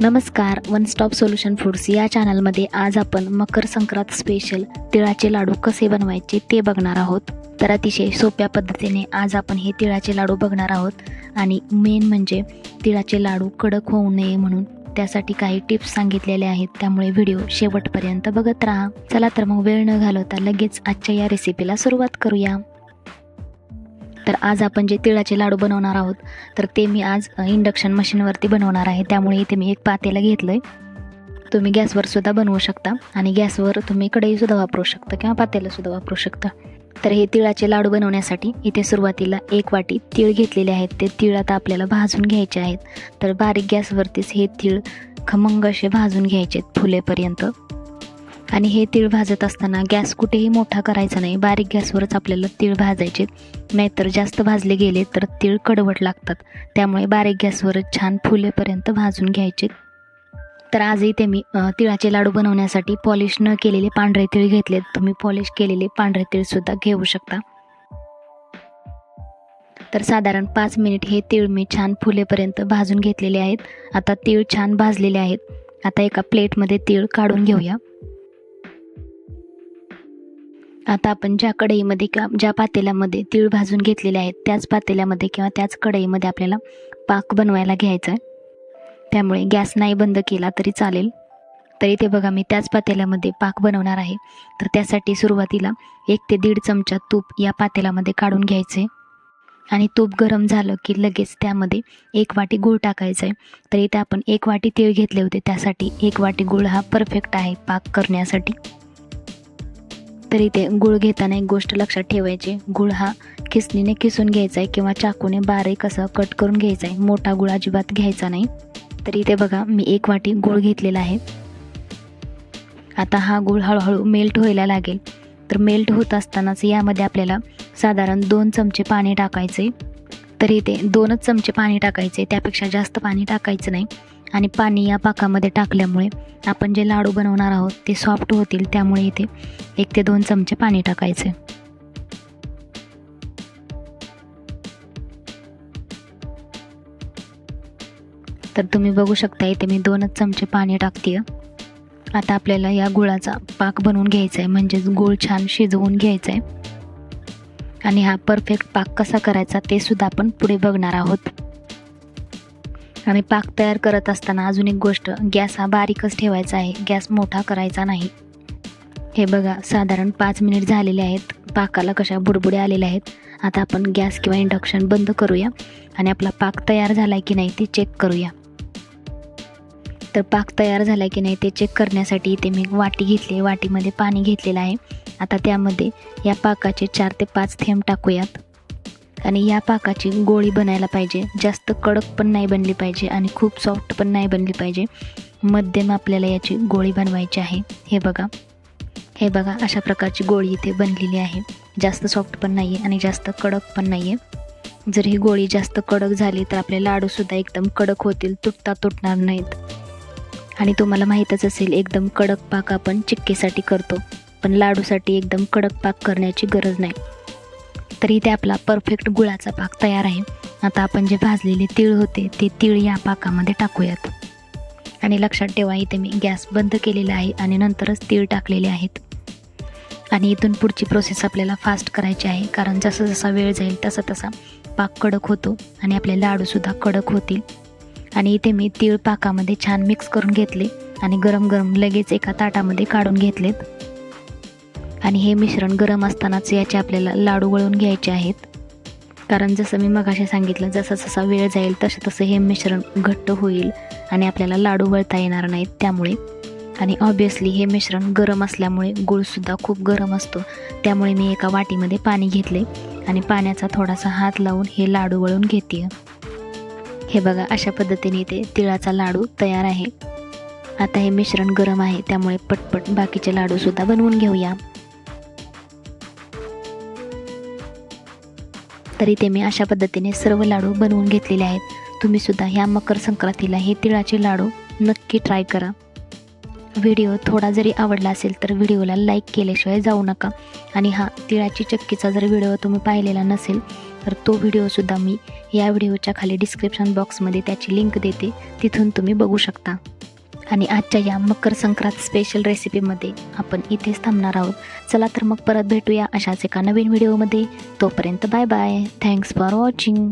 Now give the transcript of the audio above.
नमस्कार one stop solution foods या चॅनलमध्ये आज आपण मकर संक्रांत स्पेशल तिळाचे लाडू कसे बनवायचे ते बघणार आहोत. तर अतिशय सोप्या पद्धतीने आज आपण हे तिळाचे लाडू बघणार आहोत. आणि मेन म्हणजे तिळाचे लाडू कडक होऊ नये म्हणून त्यासाठी काही टिप्स सांगितलेले आहेत. त्यामुळे व्हिडिओ शेवटपर्यंत बघत राहा. चला तर मग वेळ न घालवता लगेच आजच्या या रेसिपीला सुरुवात करूया. तर आज आपण जे तिळाचे लाडू बनवणार आहोत तर ते मी आज इंडक्शन मशीनवरती बनवणार आहे. त्यामुळे इथे मी एक पातेला घेतलं आहे तुम्ही गॅसवर सुद्धा बनवू शकता आणि गॅसवर तुम्ही कढईसुद्धा वापरू शकता किंवा पातेलंसुद्धा वापरू शकता. तर हे तिळाचे लाडू बनवण्यासाठी इथे सुरुवातीला एक वाटी तीळ घेतलेले आहेत. ते तीळ आता आपल्याला भाजून घ्यायचे आहेत. तर बारीक गॅसवरतीच हे तीळ खमंग असे भाजून घ्यायचे आहेत फुलेपर्यंत. आणि हे तीळ भाजत असताना गॅस कुठेही मोठा करायचा नाही. बारीक गॅसवरच आपल्याला तीळ भाजायचे. नाहीतर जास्त भाजले गेले तर तीळ कडवट लागतात. त्यामुळे बारीक गॅसवरच छान फुलेपर्यंत भाजून घ्यायचे. तर आज इथे मी तिळाचे लाडू बनवण्यासाठी पॉलिश न केलेले पांढरे तीळ घेतलेत. तुम्ही पॉलिश केलेले पांढरे तीळसुद्धा घेऊ शकता. तर साधारण पाच मिनिट हे तीळ मी छान फुलेपर्यंत भाजून घेतलेले आहेत. आता तीळ छान भाजलेले आहेत. आता एका प्लेटमध्ये तीळ काढून घेऊया. आता आपण ज्या कढईमध्ये किंवा ज्या पातेल्यामध्ये तीळ भाजून घेतलेले आहेत त्याच पातेल्यामध्ये किंवा त्याच कढईमध्ये आपल्याला पाक बनवायला घ्यायचा आहे. त्यामुळे गॅस नाही बंद केला तरी चालेल. तर इथे बघा मी त्याच पातेल्यामध्ये पाक बनवणार आहे. तर त्यासाठी सुरुवातीला एक ते दीड चमचा तूप या पातेल्यामध्ये काढून घ्यायचे. आणि तूप गरम झालं की लगेच त्यामध्ये एक वाटी गूळ टाकायचं आहे. तर इथे आपण एक वाटी तीळ घेतले होते. त्यासाठी एक वाटी गूळ हा परफेक्ट आहे पाक करण्यासाठी. तर इथे गुळ घेताना एक गोष्ट लक्षात ठेवायची. गुळ हा खिसणीने किसून घ्यायचा आहे किंवा चाकूने बारीक असं कट करून घ्यायचा आहे मोठा गुळ अजिबात घ्यायचा नाही. तर इथे बघा मी एक वाटी गुळ घेतलेला आहे. आता हा गुळ हळूहळू मेल्ट व्हायला लागेल. तर मेल्ट होत असतानाच यामध्ये आपल्याला साधारण दोन चमचे पाणी टाकायचे तर इथे दोनच चमचे पाणी टाकायचे त्यापेक्षा जास्त पाणी टाकायचं नाही. आणि पाणी या पाकामध्ये टाकल्यामुळे आपण जे लाडू बनवणार आहोत ते सॉफ्ट होतील त्यामुळे इथे एक ते दोन चमचे पाणी टाकायचे. तर तुम्ही बघू शकता इथे मी दोनच चमचे पाणी टाकते आता आपल्याला या गुळाचा पाक बनवून घ्यायचा आहे म्हणजेच गुळ छान शिजवून घ्यायचा आहे आणि हा परफेक्ट पाक कसा करायचा ते सुद्धा आपण पुढे बघणार आहोत. आणि पाक तयार करत असताना अजून एक गोष्ट गॅस हा बारीकच ठेवायचा आहे गॅस मोठा करायचा नाही. हे बघा साधारण पाच मिनिट झालेले आहेत पाकाला कशा बुडबुडे आलेल्या आहेत. आता आपण गॅस किंवा इंडक्शन बंद करूया आणि आपला पाक तयार झाला आहे की नाही ते चेक करूया. तर पाक तयार झाला आहे की नाही ते चेक करण्यासाठी इथे मी वाटी घेतली वाटीमध्ये पाणी घेतलेलं आहे. आता त्यामध्ये या पाकाचे चार ते पाच थेंब टाकूयात. आणि या पाकाची गोळी बनायला पाहिजे. जास्त कडक पण नाही बनली पाहिजे आणि खूप सॉफ्ट पण नाही बनली पाहिजे. मध्यम आपल्याला याची गोळी बनवायची आहे. हे बघा. हे बघा अशा प्रकारची गोळी इथे बनलेली आहे. जास्त सॉफ्ट पण नाही आहे आणि जास्त कडक पण नाही आहे जर ही गोळी जास्त कडक झाली तर आपले लाडूसुद्धा एकदम कडक होतील तुटता तुटणार नाहीत. आणि तुम्हाला माहीतच असेल एकदम कडक पाक आपण चिक्कीसाठी करतो. पण लाडूसाठी एकदम कडक पाक करण्याची गरज नाही. तर इथे आपला परफेक्ट गुळाचा पाक तयार आहे. आता आपण जे भाजलेले तीळ होते ते तीळ या पाकामध्ये टाकूयात. आणि लक्षात ठेवा इथे मी गॅस बंद केलेला आहे आणि नंतरच तीळ टाकलेले आहेत. आणि इथून पुढची प्रोसेस आपल्याला फास्ट करायची आहे कारण जसा जसा वेळ जाईल तसा तसा पाक कडक होतो आणि आपले लाडूसुद्धा कडक होतील. आणि इथे मी तीळ पाकामध्ये छान मिक्स करून घेतले आणि गरम गरम लगेच एका ताटामध्ये काढून घेतलेत. आणि हे मिश्रण गरम असतानाच याचे आपल्याला लाडू वळून घ्यायचे आहेत. कारण जसं मी मगाशी सांगितलं जसा जसा वेळ जाईल तसं तसं हे मिश्रण घट्ट होईल आणि आपल्याला लाडू वळता येणार नाहीत त्यामुळे. आणि ऑब्वियसली हे मिश्रण गरम असल्यामुळे गुळसुद्धा खूप गरम असतो. त्यामुळे मी एका वाटीमध्ये पाणी घेतले आणि पाण्याचा थोडासा हात लावून हे लाडू वळून घेते हे बघा अशा पद्धतीने इथे तिळाचा लाडू तयार आहे. आता हे मिश्रण गरम आहे त्यामुळे पटपट बाकीचे लाडूसुद्धा बनवून घेऊया. तर इथे मी अशा पद्धतीने सर्व लाडू बनवून घेतलेले आहेत. तुम्ही सुद्धा ह्या मकर संक्रांतीला हे तिळाचे लाडू नक्की ट्राय करा. व्हिडिओ थोडा जरी आवडला असेल तर व्हिडिओला लाईक केल्याशिवाय जाऊ नका. आणि हा तिळाची चक्कीचा जर व्हिडिओ तुम्ही पाहिलेला नसेल तर तो व्हिडिओसुद्धा मी या व्हिडिओच्या खाली डिस्क्रिप्शन बॉक्समध्ये त्याची लिंक देते. तिथून तुम्ही बघू शकता. आणि आजच्या या मकर संक्रांत स्पेशल रेसिपीमध्ये आपण इथेच थांबणार आहोत. चला तर मग परत भेटूया अशाच एका नवीन व्हिडिओमध्ये तोपर्यंत bye bye thanks for watching